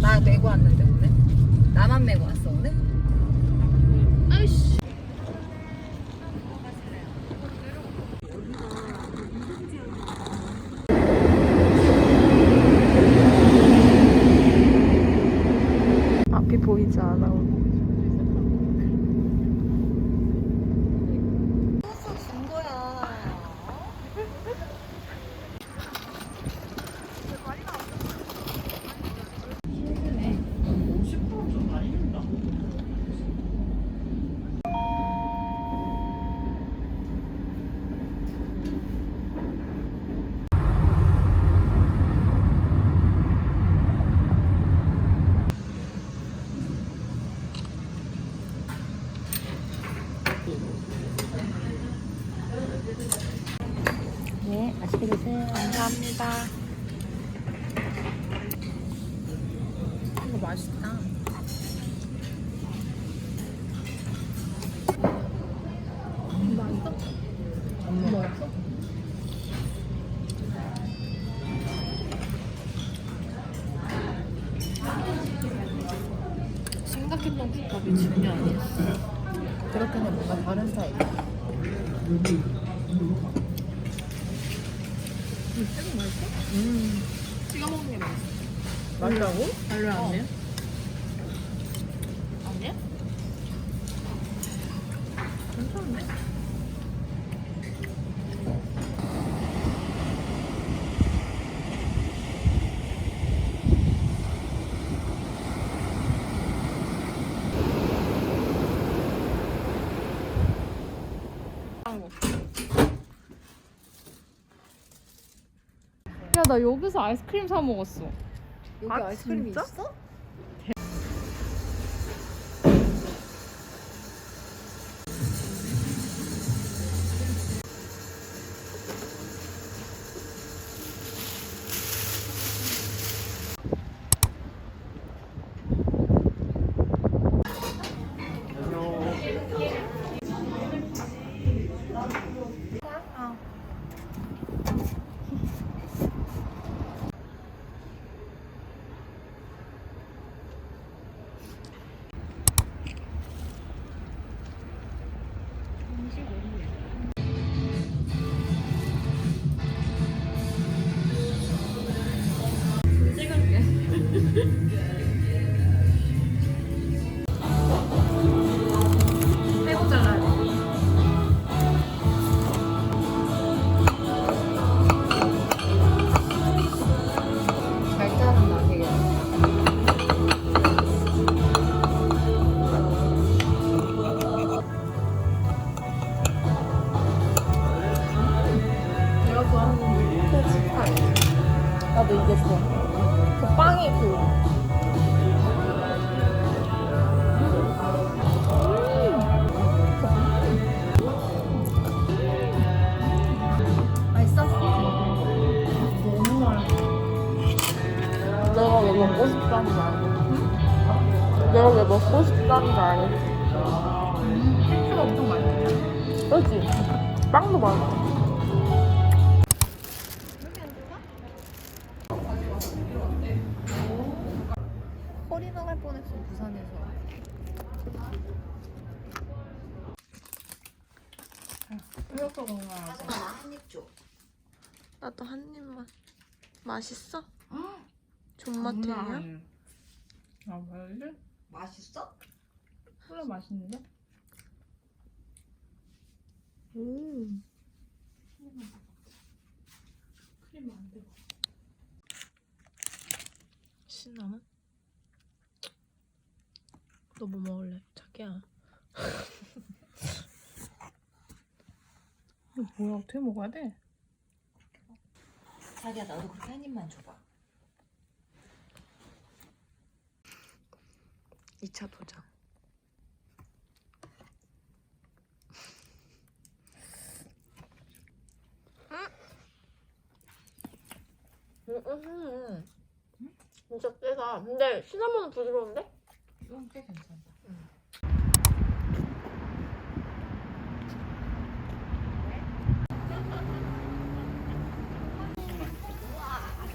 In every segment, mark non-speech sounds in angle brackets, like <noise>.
나 메고 왔는데 오늘? 나만 메고 왔어 오늘? 감사합니다. 이거 맛있다. 맛있어? 뭐였어? 생각했던 국밥이 진게 아니었어. 그렇게는 뭔가 다른 스타일. 이거 맛있어? 음. 찍어 먹는 게 맛있어. 맛이라고? 별로 안 돼요? 아니야? 괜찮은데? 야, 나 여기서 아이스크림 사 먹었어. 여기 아, 아이스크림이 진짜? 있어? 싶다는 줄 알겠지? 가 엄청 맛있어. 그렇지? 빵도 맛있어. 허리 나갈 뻔했어, 부산에서. 이것도 건강하지. 한입 줘. 나도 한 입만. 맛있어? 존맛탱이야? 아, 맛있지? 맛있어? 술래 맛있는데? 음. 크림 안 돼. 시나몬? 너뭐 먹을래? 자기야. 이거 뭐야? 어떻게 먹어야 돼? 자기야, 나도 그렇게 한 입만 줘봐. 2차 도전. 음, 음, 음. 진짜 세다. 근데 시나몬은 부드러운데? 이건 꽤 괜찮다.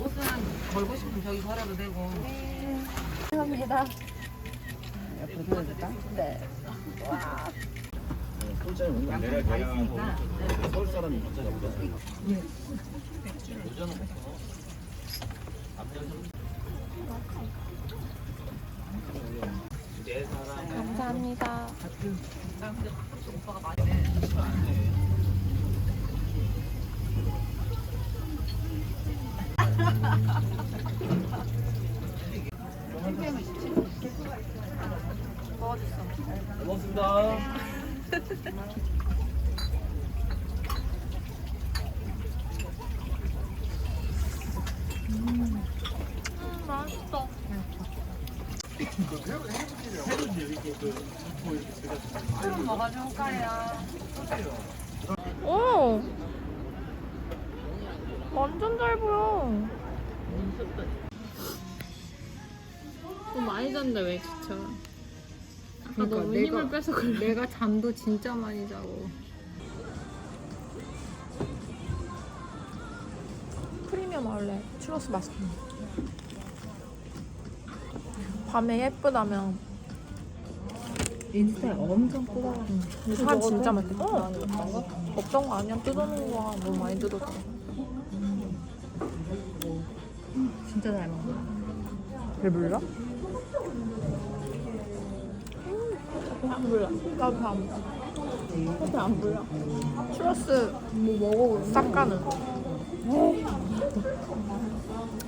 옷은 걸고 싶으면 저기 걸어도 되고. 감사합니다. 옆으로 돌려줄까? 네. 서울 사람이 문자가 보다 감사합니다. 고맙습니다. 음, 뭐가 좋을까요? 오! 완전 잘 보여. 좀 많이 잤는데 왜 지쳐? 그러니까 너무 내가- 힘을 빼서 그래. 내가 잠도 진짜 많이 자고. 프리미엄 아울렛 추러스 맛있어. 밤에 예쁘다면 인스타에 엄청 뜨더라고. 근데 사람 진짜 많대. 어. 없던 거 아니야? 뜯어놓은 거야. 너무 많이 뜯었어. 진짜 잘 먹어. 배불러? 안 불러. 나도 배안 불러. 배안 불러. 추러스 뭐 먹어? 싹 가는.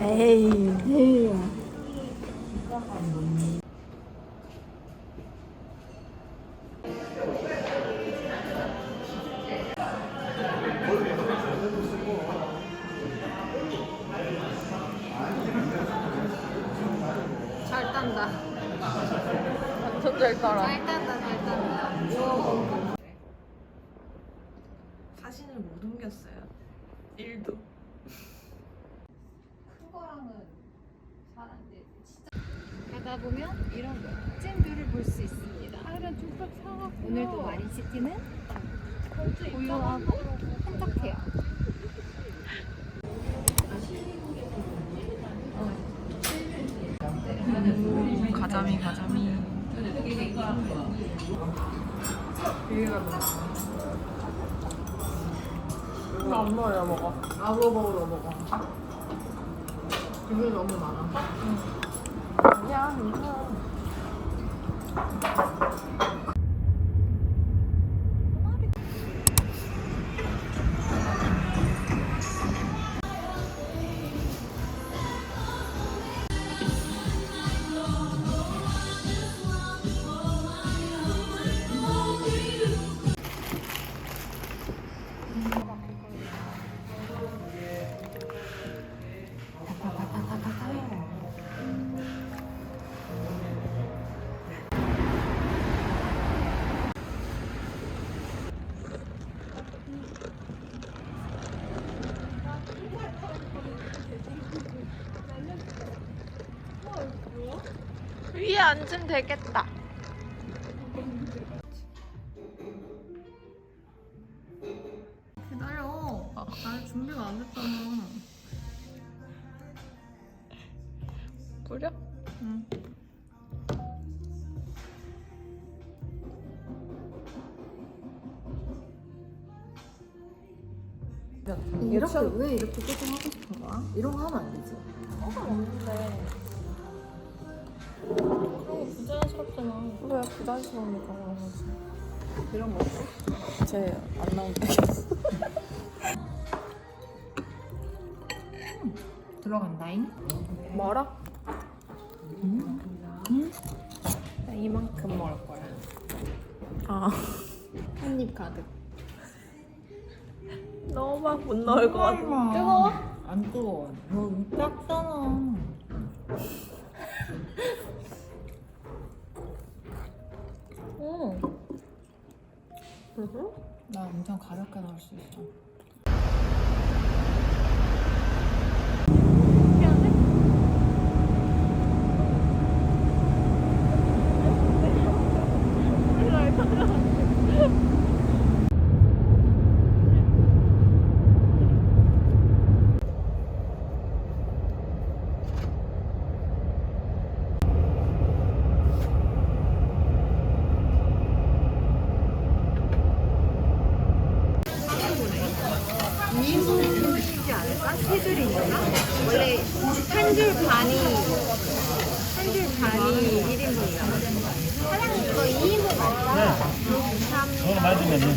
에이. 에이. 잘 딴다. 잘 따라. 잘 딴다, 잘 딴다. 사진을 못 옮겼어요. 1도. 가다 보면 이런 멋진 뷰를 볼 수 있습니다. 오늘도 마린시티는 고요하고 한적해요. 가자미 가자미. 이거 안 먹어요 먹어. 아무로 먹으러 먹어. 뷰 너무 많아. 아 위에 앉으면 되겠다. 기다려. 나 준비가 안 됐잖아. 뿌려? 응. 이렇게 왜 이렇게 조금 하고 싶은 거야? 이런 거 하면 안 되지. 없는데. 그런 거 부자연스럽잖아. 그래, 부자연스러우니까 그런 거지. 이런 거 없어? 쟤안 나온다. <laughs> 들어간다잉? 뭐라? 나 이만큼 먹을 거야. 아. <laughs> 한 입 가득. 너무 막 못 넣을 것 같아. 뜨거워? 안 뜨거워. 너 작잖아. 나 엄청 가볍게 나올 수 있어. 원래 한 줄 반이 한 줄 반이 1인분이야. 사장님 이거 2인분 맞다. 저거 맞으면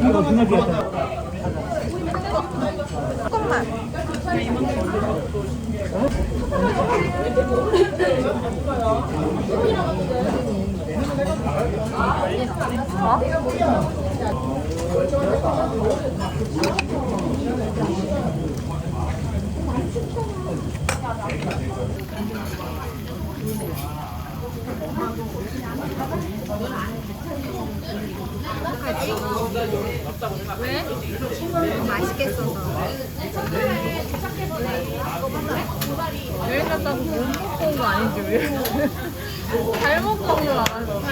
이거 생각해. 조금만. 어? 왜? 맛있겠어서. 여행 갔다고 못 먹고 온 거 아니지 우리? 잘 먹고 온거 알았어.